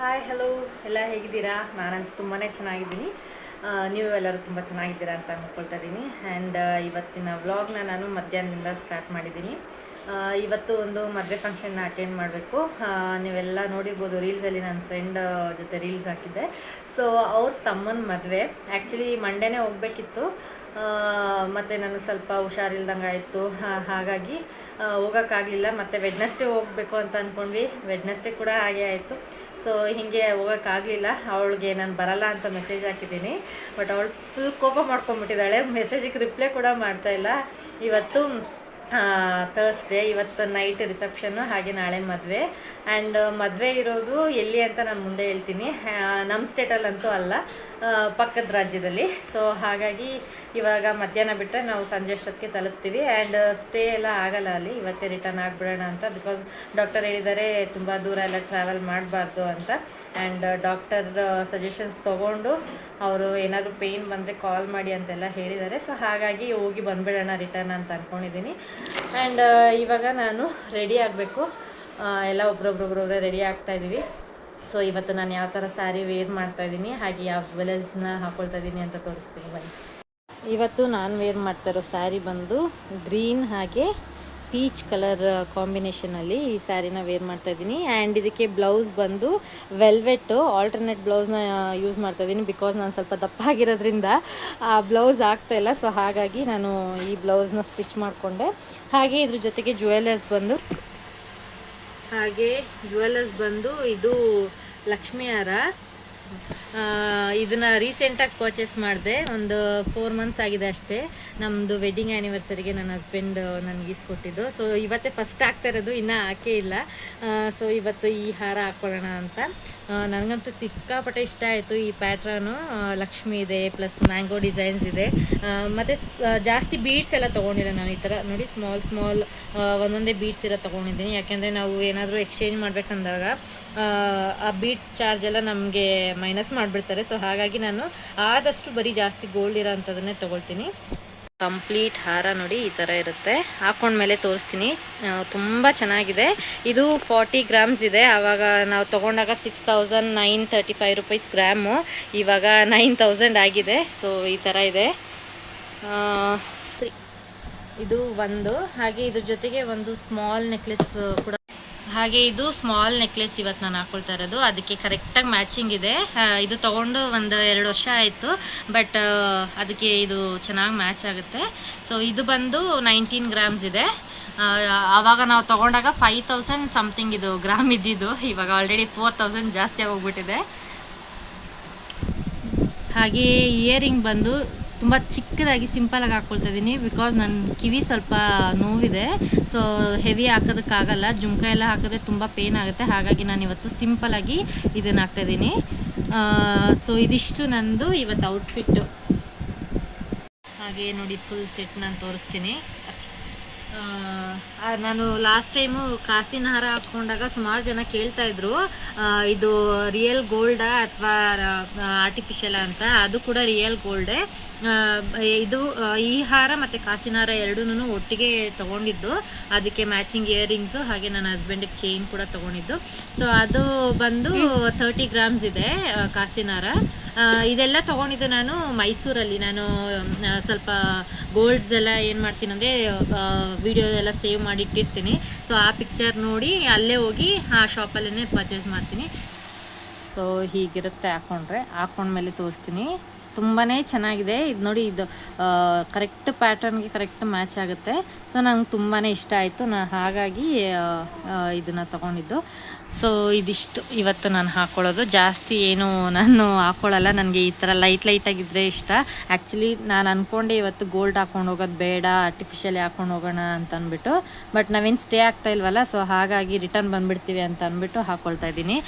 Hi hello ಎಲ್ಲ ಹೇಗಿದ್ದೀರಾ? ನಾನಂತೂ ತುಂಬಾ ಚೆನ್ನಾಗಿದ್ದೀನಿ. ನೀವು ಎಲ್ಲರೂ ತುಂಬ ಚೆನ್ನಾಗಿದ್ದೀರಾ ಅಂತ ಅಂದ್ಕೊಳ್ತಾ ಇದ್ದೀನಿ. ಆ್ಯಂಡ್ ಇವತ್ತಿನ ವ್ಲಾಗ್ನ ನಾನು ಮಧ್ಯಾಹ್ನದಿಂದ ಸ್ಟಾರ್ಟ್ ಮಾಡಿದ್ದೀನಿ. ಇವತ್ತು ಒಂದು ಮದುವೆ ಫಂಕ್ಷನ್ನ ಅಟೆಂಡ್ ಮಾಡಬೇಕು. ನೀವೆಲ್ಲ ನೋಡಿರ್ಬೋದು ರೀಲ್ಸಲ್ಲಿ ನನ್ನ ಫ್ರೆಂಡ್ ಜೊತೆ ರೀಲ್ಸ್ ಹಾಕಿದ್ದೆ. ಸೊ ಅವ್ರ ತಮ್ಮನ ಮದುವೆ. ಆ್ಯಕ್ಚುಲಿ ಮಂಡೇನೇ ಹೋಗಬೇಕಿತ್ತು. ಮತ್ತು ನಾನು ಸ್ವಲ್ಪ ಹುಷಾರಿಲ್ದಂಗೆ ಆಯಿತು. ಹಾಗಾಗಿ ಹೋಗೋಕ್ಕಾಗಲಿಲ್ಲ. ಮತ್ತು ವೆಡ್ನೆಸ್ಡೇ ಹೋಗಬೇಕು ಅಂತ ಅಂದ್ಕೊಂಡ್ವಿ ವೆಡ್ನಸ್ಡೇ ಕೂಡ ಹಾಗೆ ಆಯಿತು. ಸೊ ಹೀಗೆ ಹೋಗೋಕ್ಕಾಗಲಿಲ್ಲ. ಅವಳಿಗೆ ನಾನು ಬರಲ್ಲ ಅಂತ ಮೆಸೇಜ್ ಹಾಕಿದ್ದೀನಿ. ಬಟ್ ಅವಳು ಫುಲ್ ಕೋಪ ಮಾಡ್ಕೊಂಡ್ಬಿಟ್ಟಿದ್ದಾಳೆ. ಮೆಸೇಜಿಗೆ ರಿಪ್ಲೈ ಕೂಡ ಮಾಡ್ತಾ ಇಲ್ಲ. ಇವತ್ತು ಥರ್ಸ್ಡೇ ಇವತ್ತು ನೈಟ್ ರಿಸೆಪ್ಷನ್ನು ಹಾಗೆ ನಾಳೆ ಮದುವೆ. ಆ್ಯಂಡ್ ಮದುವೆ ಇರೋದು ಎಲ್ಲಿ ಅಂತ ನಾನು ಮುಂದೆ ಹೇಳ್ತೀನಿ. ನಮ್ಮ ಸ್ಟೇಟಲ್ಲಂತೂ ಅಲ್ಲ ಪಕ್ಕದ ರಾಜ್ಯದಲ್ಲಿ. ಸೊ ಹಾಗಾಗಿ ಇವಾಗ ಮಧ್ಯಾಹ್ನ ಬಿಟ್ಟರೆ ನಾವು ಸಂಜೆ ಅಷ್ಟೊತ್ತಿಗೆ ತಲುಪ್ತೀವಿ. ಆ್ಯಂಡ್ ಸ್ಟೇ ಎಲ್ಲ ಆಗಲ್ಲ ಅಲ್ಲಿ. ಇವತ್ತೇ ರಿಟರ್ನ್ ಆಗಿಬಿಡೋಣ ಅಂತ. ಬಿಕಾಸ್ ಡಾಕ್ಟರ್ ಹೇಳಿದ್ದಾರೆ, ತುಂಬ ದೂರ ಎಲ್ಲ ಟ್ರಾವೆಲ್ ಮಾಡಬಾರ್ದು ಅಂತ. ಆ್ಯಂಡ್ ಡಾಕ್ಟರ್ ಸಜೆಷನ್ಸ್ ತೊಗೊಂಡು ಅವರು ಏನಾದರೂ ಪೇಯ್ನ್ ಬಂದರೆ ಕಾಲ್ ಮಾಡಿ ಅಂತೆಲ್ಲ ಹೇಳಿದ್ದಾರೆ. ಸೊ ಹಾಗಾಗಿ ಹೋಗಿ ಬಂದುಬಿಡೋಣ ರಿಟರ್ನ್ ಅಂತ ಅಂದ್ಕೊಂಡಿದ್ದೀನಿ ಆ್ಯಂಡ್ ಇವಾಗ ನಾನು ರೆಡಿ ಆಗಬೇಕು. ಎಲ್ಲ ಒಬ್ರೊಬ್ರೊಬ್ರೊಬ್ಬರೇ ರೆಡಿ ಆಗ್ತಾ ಇದ್ದೀವಿ ಸೊ ಇವತ್ತು ನಾನು ಯಾವ ಥರ ಸ್ಯಾರಿ ವೇರ್ ಮಾಡ್ತಾಯಿದ್ದೀನಿ ಹಾಗೆ ಯಾವ ಜ್ಯುವೆಲರ್ಸ್ನ ಹಾಕೊಳ್ತಾ ಇದ್ದೀನಿ ಅಂತ ತೋರಿಸ್ತೀನಿ ಬನ್ನಿ. ಇವತ್ತು ನಾನು ವೇರ್ ಮಾಡ್ತಾ ಇರೋ ಸ್ಯಾರಿ ಬಂದು ಗ್ರೀನ್ ಹಾಗೆ ಪೀಚ್ ಕಲರ್ ಕಾಂಬಿನೇಷನಲ್ಲಿ ಈ ಸ್ಯಾರಿನ ವೇರ್ ಮಾಡ್ತಾ ಇದ್ದೀನಿ ಆ್ಯಂಡ್ ಇದಕ್ಕೆ ಬ್ಲೌಸ್ ಬಂದು ವೆಲ್ವೆಟ್ಟು ಆಲ್ಟರ್ನೇಟ್ ಬ್ಲೌಸ್ನ ಯೂಸ್ ಮಾಡ್ತಾ ಇದ್ದೀನಿ ಬಿಕಾಸ್ ನಾನು ಸ್ವಲ್ಪ ದಪ್ಪ ಆಗಿರೋದ್ರಿಂದ ಆ ಬ್ಲೌಸ್ ಆಗ್ತಾ ಇಲ್ಲ. ಸೊ ಹಾಗಾಗಿ ನಾನು ಈ ಬ್ಲೌಸ್ನ ಸ್ಟಿಚ್ ಮಾಡಿಕೊಂಡೆ. ಹಾಗೆ ಇದ್ರ ಜೊತೆಗೆ ಜ್ಯುವೆಲರ್ಸ್ ಬಂದು ಹಾಗೆ ಜ್ಯುವೆಲರ್ಸ್ ಬಂದು ಇದು ಲಕ್ಷ್ಮಿ ಹಾರ. ಇದನ್ನ ರೀಸೆಂಟಾಗಿ ಪರ್ಚೇಸ್ ಮಾಡಿದೆ. ಒಂದು ಫೋರ್ ಮಂತ್ಸ್ ಆಗಿದೆ ಅಷ್ಟೇ. ನಮ್ಮದು ವೆಡ್ಡಿಂಗ್ ಆ್ಯನಿವರ್ಸರಿಗೆ ನನ್ನ ಹಸ್ಬೆಂಡ್ ನನಗೆ ಇಸ್ಕೊಟ್ಟಿದ್ದು ಸೊ ಇವತ್ತೇ ಫಸ್ಟ್ ಆಗ್ತಾ ಇರೋದು, ಇನ್ನೂ ಹಾಕೇ ಇಲ್ಲ. ಸೊ ಇವತ್ತು ಈ ಹಾರ ಹಾಕ್ಕೊಳ್ಳೋಣ ಅಂತ. ನನಗಂತೂ ಸಿಕ್ಕಾಪಟ್ಟೆ ಇಷ್ಟ ಆಯಿತು ಈ ಪ್ಯಾಟ್ರನು. ಲಕ್ಷ್ಮಿ ಇದೆ ಪ್ಲಸ್ ಮ್ಯಾಂಗೋ ಡಿಸೈನ್ಸ್ ಇದೆ. ಮತ್ತು ಜಾಸ್ತಿ ಬೀಡ್ಸ್ ಎಲ್ಲ ತೊಗೊಂಡಿಲ್ಲ ನಾನು ಈ ಥರ. ನೋಡಿ ಸ್ಮಾಲ್ ಸ್ಮಾಲ್ ಒಂದೊಂದೇ ಬೀಡ್ಸ್ ಇರೋ ತೊಗೊಂಡಿದ್ದೀನಿ. ಯಾಕೆಂದರೆ ನಾವು ಏನಾದರೂ ಎಕ್ಸ್ಚೇಂಜ್ ಮಾಡಬೇಕಂದಾಗ, ಆ ಬೀಡ್ಸ್ ಚಾರ್ಜ್ ಎಲ್ಲ ನಮಗೆ ಮೈನಸ್ ಮಾಡಿಬಿಡ್ತಾರೆ. ಸೊ ಹಾಗಾಗಿ ನಾನು ಆದಷ್ಟು ಬರೀ ಜಾಸ್ತಿ ಗೋಲ್ಡ್ ಇರೋ ಅಂಥದ್ದನ್ನೇ ತೊಗೊಳ್ತೀನಿ. ಕಂಪ್ಲೀಟ್ ಹಾರ ನೋಡಿ ಈ ಥರ ಇರುತ್ತೆ. ಹಾಕೊಂಡ್ಮೇಲೆ ತೋರಿಸ್ತೀನಿ. ತುಂಬ ಚೆನ್ನಾಗಿದೆ. ಇದು ಫಾರ್ಟಿ ಗ್ರಾಮ್ಸ್ ಇದೆ. ಆವಾಗ ನಾವು ತೊಗೊಂಡಾಗ six thousand nine thirty five rupees gram. ಇವಾಗ ನೈನ್ ತೌಸಂಡ್ ಆಗಿದೆ. ಸೊ ಈ ಥರ ಇದೆ. ಇದು ಒಂದು. ಹಾಗೆ ಇದ್ರ ಜೊತೆಗೆ ಒಂದು ಸ್ಮಾಲ್ ನೆಕ್ಲೆಸ್ ಕೂಡ ಹಾಗೆ ಇದು ಸ್ಮಾಲ್ ನೆಕ್ಲೆಸ್ ಇವತ್ತು ನಾನು ಹಾಕೊಳ್ತಾ ಇರೋದು. ಅದಕ್ಕೆ ಕರೆಕ್ಟಾಗಿ ಮ್ಯಾಚಿಂಗ್ ಇದೆ. ಇದು ತೊಗೊಂಡು ಒಂದು ಎರಡು ವರ್ಷ ಆಯಿತು. ಬಟ್ ಅದಕ್ಕೆ ಇದು ಚೆನ್ನಾಗಿ ಮ್ಯಾಚ್ ಆಗುತ್ತೆ. ಸೊ ಇದು ಬಂದು ನೈನ್ಟೀನ್ ಗ್ರಾಮ್ಸ್ ಇದೆ. ಆವಾಗ ನಾವು ತೊಗೊಂಡಾಗ ಫೈವ್ ತೌಸಂಡ್ ಸಮಥಿಂಗ್ ಇದು ಗ್ರಾಮ್ ಇದ್ದಿದ್ದು. ಇವಾಗ ಆಲ್ರೆಡಿ ಫೋರ್ ತೌಸಂಡ್ ಜಾಸ್ತಿ ಆಗೋಗ್ಬಿಟ್ಟಿದೆ. ಹಾಗೆ ಇಯರಿಂಗ್ ಬಂದು ತುಂಬ ಚಿಕ್ಕದಾಗಿ ಸಿಂಪಲಾಗಿ ಹಾಕ್ಕೊಳ್ತಾ ಇದ್ದೀನಿ ಬಿಕಾಸ್ ನನ್ನ ಕಿವಿ ಸ್ವಲ್ಪ ನೋವಿದೆ. So heavy ಹಾಕೋದಕ್ಕಾಗಲ್ಲ. ಜುಮ್ಕ ಎಲ್ಲ ಹಾಕಿದ್ರೆ ತುಂಬ ಪೇನ್ ಆಗುತ್ತೆ. ಹಾಗಾಗಿ ನಾನು ಇವತ್ತು ಸಿಂಪಲಾಗಿ ಇದನ್ನು ಹಾಕ್ತಾಯಿದ್ದೀನಿ ಸೊ ಇದಿಷ್ಟು ನಂದು ಇವತ್ತು ಔಟ್ಫಿಟ್ಟು ಹಾಗೆ ನೋಡಿ ಫುಲ್ ಸೆಟ್ ನಾನು ತೋರಿಸ್ತೀನಿ. ನಾನು ಲಾಸ್ಟ್ ಟೈಮು ಕಾಸಿನ ಹಾರ ಹಾಕ್ಕೊಂಡಾಗ ಸುಮಾರು ಜನ ಕೇಳ್ತಾ ಇದ್ರು. ಇದು ರಿಯಲ್ ಗೋಲ್ಡಾ ಅಥವಾ ಆರ್ಟಿಫಿಷಿಯಲ್ ಅಂತ. ಅದು ಕೂಡ ರಿಯಲ್ ಗೋಲ್ಡೆ ಇದು ಈ ಹಾರ ಮತ್ತು ಕಾಸಿನ ಹಾರ ಎರಡೂ ಒಟ್ಟಿಗೆ ತೊಗೊಂಡಿದ್ದು. ಅದಕ್ಕೆ ಮ್ಯಾಚಿಂಗ್ ಇಯರಿಂಗ್ಸು ಹಾಗೆ ನನ್ನ ಹಸ್ಬೆಂಡಿಗೆ ಚೈನ್ ಕೂಡ ತೊಗೊಂಡಿದ್ದು. ಸೊ ಅದು ಬಂದು ತರ್ಟಿ ಗ್ರಾಮ್ಸ್ ಇದೆ ಕಾಸಿನ ಹಾರ. ಇದೆಲ್ಲ ತೊಗೊಂಡಿದ್ದು ನಾನು ಮೈಸೂರಲ್ಲಿ. ನಾನು ಸ್ವಲ್ಪ ಗೋಲ್ಡ್ಸ್ ಎಲ್ಲ ಏನು ಮಾಡ್ತೀನಿ ಅಂದರೆ ವಿಡಿಯೋ ಎಲ್ಲ ಸೇವ್ ಮಾಡಿ ಇಟ್ಟಿರ್ತೀನಿ ಸೊ ಆ ಪಿಕ್ಚರ್ ನೋಡಿ ಅಲ್ಲೇ ಹೋಗಿ ಆ ಶಾಪಲ್ಲೇ ಪರ್ಚೇಸ್ ಮಾಡ್ತೀನಿ. ಸೊ ಹೀಗಿರುತ್ತೆ ಹಾಕ್ಕೊಂಡ್ರೆ ಹಾಕ್ಕೊಂಡ್ಮೇಲೆ ತೋರಿಸ್ತೀನಿ. ತುಂಬಾ ಚೆನ್ನಾಗಿದೆ. ಇದು ನೋಡಿ ಇದು ಕರೆಕ್ಟ್ ಪ್ಯಾಟರ್ನ್ಗೆ ಕರೆಕ್ಟ್ ಮ್ಯಾಚ್ ಆಗುತ್ತೆ. ಸೊ ನಂಗೆ ತುಂಬಾ ಇಷ್ಟ ಆಯಿತು. ನಾನು ಹಾಗಾಗಿ ಇದನ್ನು ತೊಗೊಂಡಿದ್ದು. ಸೊ ಇದಿಷ್ಟು. ಇವತ್ತು ನಾನು ಹಾಕ್ಕೊಳ್ಳೋದು ಜಾಸ್ತಿ ಏನು ನಾನು ಹಾಕ್ಕೊಳ್ಳಲ್ಲ ನನಗೆ ಈ ಥರ ಲೈಟ್ ಲೈಟಾಗಿದ್ದರೆ ಇಷ್ಟ. ಆ್ಯಕ್ಚುಲಿ ನಾನು ಅಂದ್ಕೊಂಡೆ ಇವತ್ತು ಗೋಲ್ಡ್ ಹಾಕ್ಕೊಂಡು ಹೋಗೋದು ಬೇಡ ಆರ್ಟಿಫಿಷಿಯಲಿ ಹಾಕ್ಕೊಂಡು ಹೋಗೋಣ ಅಂತ ಅಂದ್ಬಿಟ್ಟು ಬಟ್ ನಾವೇನು ಸ್ಟೇ ಆಗ್ತಾ ಇಲ್ವಲ್ಲ ಸೊ ಹಾಗಾಗಿ ರಿಟರ್ನ್ ಬಂದುಬಿಡ್ತೀವಿ ಅಂತ ಅಂದ್ಬಿಟ್ಟು ಹಾಕ್ಕೊಳ್ತಾ ಇದ್ದೀನಿ.